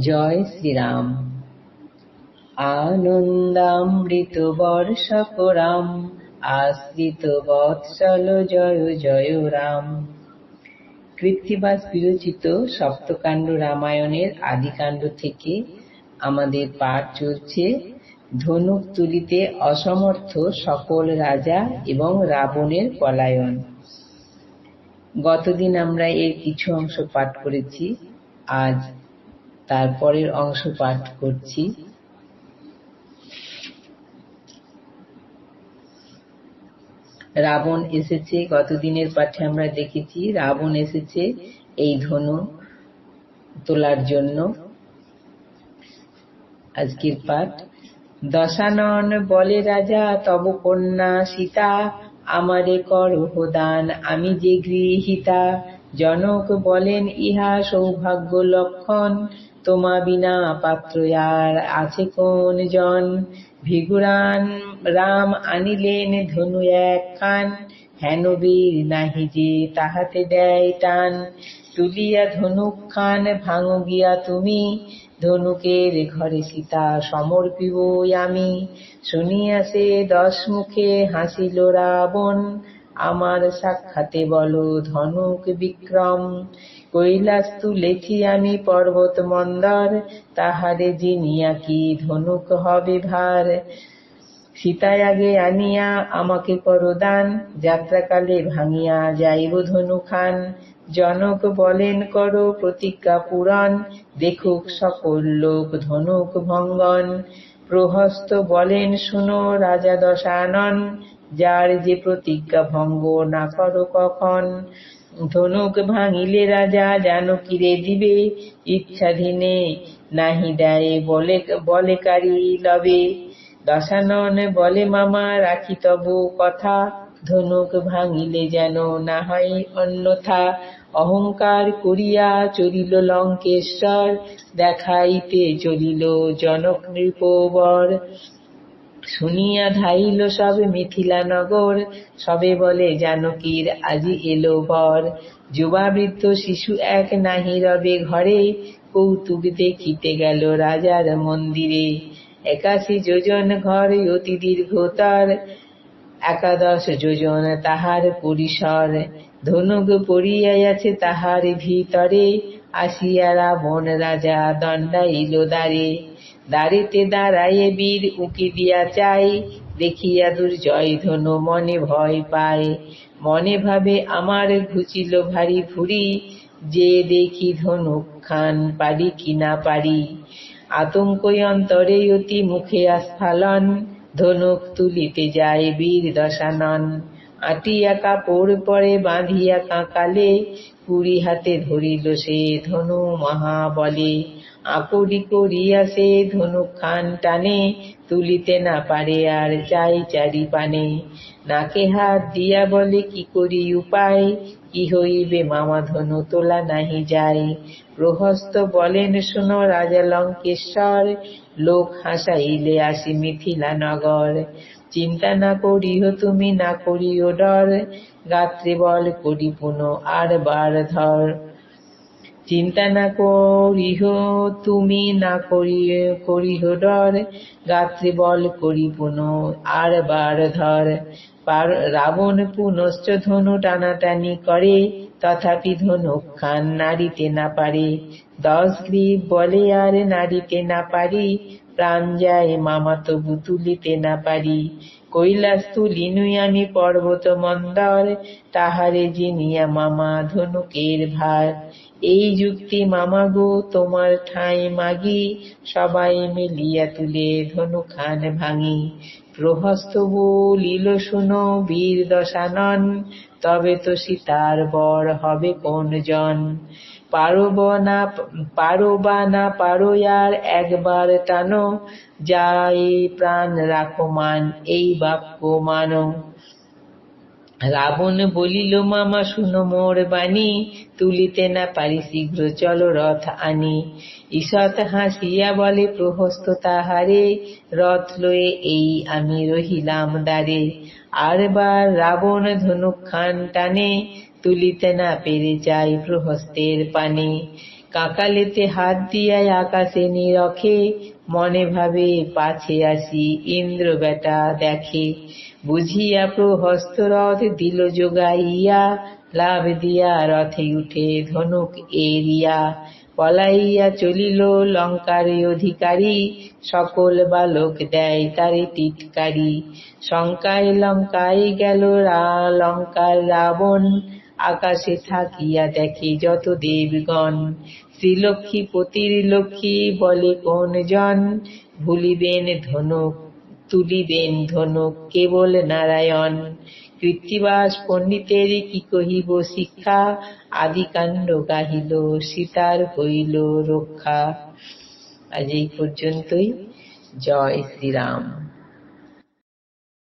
জয় শ্রীরাম। আনন্দামৃত বর্ষকরাম আশ্রিত বৎসল জয় জয় রাম। কৃত্তিবাস বিরচিত সপ্তকাণ্ড রামায়ণের আদিকাণ্ড থেকে আমাদের পাঠ চলছে। ধনুক তুলিতে অসমর্থ সকল রাজা এবং রাবণের পলায়ন। গতদিন আমরা এর কিছু অংশ পাঠ করেছি। আজ তারপরের অংশ পাঠ করছি। রাবণ এসেছে গতদিনের পাঠে আমরা দেখেছি, রাবণ এসেছে এই ধনু তোলার জন্য। আজকের পাঠ, দশানন বলে রাজা, তব কন্যা সীতা, আমারে কর দান আমি যে গৃহীতা জনক বলেন, ইহা সৌভাগ্য লক্ষণ। তোমা বিনা পাত্র আর আছে কোন জন? ভিগুরান রাম আনিলেন ধনু এক কান। হেন বীর নাহি যে তাহাতে দেয় টান। তুলিয়া ধনুক খান ভাঙো গিয়া তুমি। ধনুকের ঘরে সীতা সমর্পিব আমি। শুনিয়া সে দশ মুখে হাসিল রাবণ। আমার সাক্ষাতে বলো, ধনুক বিক্রম কৈলাস তুলেছি আমি পর্বত মন্দর তাহারে জিনিয়া কি ধনুক হবে ভার? সীতায় আগে আনিয়া আমাকে করো দান যাত্রাকালে ভাঙিয়া যাইব ধনু খান জনক বলেন, করো প্রতিজ্ঞা পুরাণ, দেখুক সকল লোক ধনুক ভঙ্গন। প্রহস্ত বলেন, শুনো রাজা দশানন যার যে প্রতিজ্ঞা ভঙ্গ না করো কখন? ধনুক ভাঙিলে রাজা জানো কিরে দিবে? ইচ্ছাধীনে নাহি দেয় বলে বলে কারি লবে। দশানন বলে, মামা, রাখি তব কথা। ধনুক ভাঙিলে যেন না হয় অন্যথা। অহংকার করিয়া চলিল লঙ্কেশ্বর, দেখাইতে চলিল জনক নৃপবর। শুনিয়া ধাইল সব মিথিলা নগর, সবে বলে, জানকীর আজি এলো বর। যুবাবৃত্ত শিশু এক নাহি রবে ঘরে, কৌতুক দেখিতে গেল রাজার মন্দিরে। একাশি যোজন ঘর অতি দীর্ঘতর, একাদশ যোজন তাহার পরিসর। ধনুক পড়িয়া আছে তাহার ভিতরে, আসিয়া রাবণ রাজা দণ্ডাইল দ্বারে। দাঁড়িতে দাঁড়াইয়ে বীর উকি দিয়া চাই, দেখিয়া দুর্জয় ধনু মনে ভয় পায়। মনে ভাবে আমার ঘুচিল ভারী ভুরি যে দেখি ধনুক খান পারি কি না পারি। আতঙ্ক অন্তরে অতি মুখে আস্ফালন, ধনুক তুলিতে যায় বীর দশানন। আটিয়া কাপড় পরে বাঁধিয়া কাঁকালে, কুড়ি হাতে ধরিল সে ধনু মহা আকড়ি করিয়া সে ধনুক খান টানে, তুলিতে না পারে আর চাই চারি পানে নাকে হাত দিয়া বলে, কি করি উপায়? কি হইবে মামা ধনু, তোলা নাহি যায়। প্রহস্ত বলেন, শুনো রাজা লঙ্কেশ্বর, লোক হাসাইলে আসি মিথিলা নগর। চিন্তা না করিও তুমি, না করিও ডর। গাত্রে বল করি পুন আর বার ধর। চিন্তা না করিহ তুমি না করিও করিহ ডর। গাত্রে বল করি পুন আর বার ধর। রাবণ পুনশ্চ ধনু টানাটানি করে, তথাপি ধনুক খান নাড়িতে না পারে। দশ গ্রীব বলে আর নাড়িতে না পারি, প্রাণ যায় মামা তবু তুলিতে না পারি। কৈলাস তুলিনুই আমি পর্বত মন্দর তাহারে জিনিয়া মামা ধনুকের ভার। এই যুক্তি মামা গো তোমার ঠাঁই মাগি, সবাই মিলিয়া তুলে ধনু খান ভাঙি। প্রহস্ত বলিল শুনো বীর দশানন, তবে তো সীতার বর হবে কোন জন পারো না, পারো বা না পারো আর একবার টানো, যাই প্রাণ রাখো মান, এই বাক্য মানো। রাবণ বলিল, মামা, শুনো মোর বাণী, তুলিতে না পারি শীঘ্র চলো রথ আনি। ঈষৎ হাসিয়া বলে, প্রহস্ত তাহারে, রথ লয়ে এই আমি রহিলাম দ্বারে। আরবার রাবণ ধনুক খান টানে, তুলিতে না পেরে যাই প্রহস্তের পানে। কাকালেতে হাত দিয়াই আকাশে নিরখে মনে ভাবে পাছে আসি ইন্দ্র বেটা দেখে। বুঝিয়া প্রহস্তরথ দিল যোগাইয়া লাভ দিয়া রথে উঠে ধনুক এরিয়া। পলাইয়া চলিল লঙ্কার অধিকারী, সকল বালক দেয় তারে টিটকারি। শঙ্কায় লঙ্কায় গেল রা, লঙ্কার রাবণ, আকাশে থাকিয়া দেখে যত দেবগণ। শ্রীলক্ষ্মী পতির লক্ষ্মী বলে কোন জন? ভুলিবেন ধনুক, তুলিবেন ধনুক কেবল নারায়ণ। কৃত্তিবাস পণ্ডিতের কি কহিব শিক্ষা? আদিকাণ্ড গাহিল, সীতার হইল রক্ষা। আজ এই পর্যন্তই। জয় শ্রীরাম।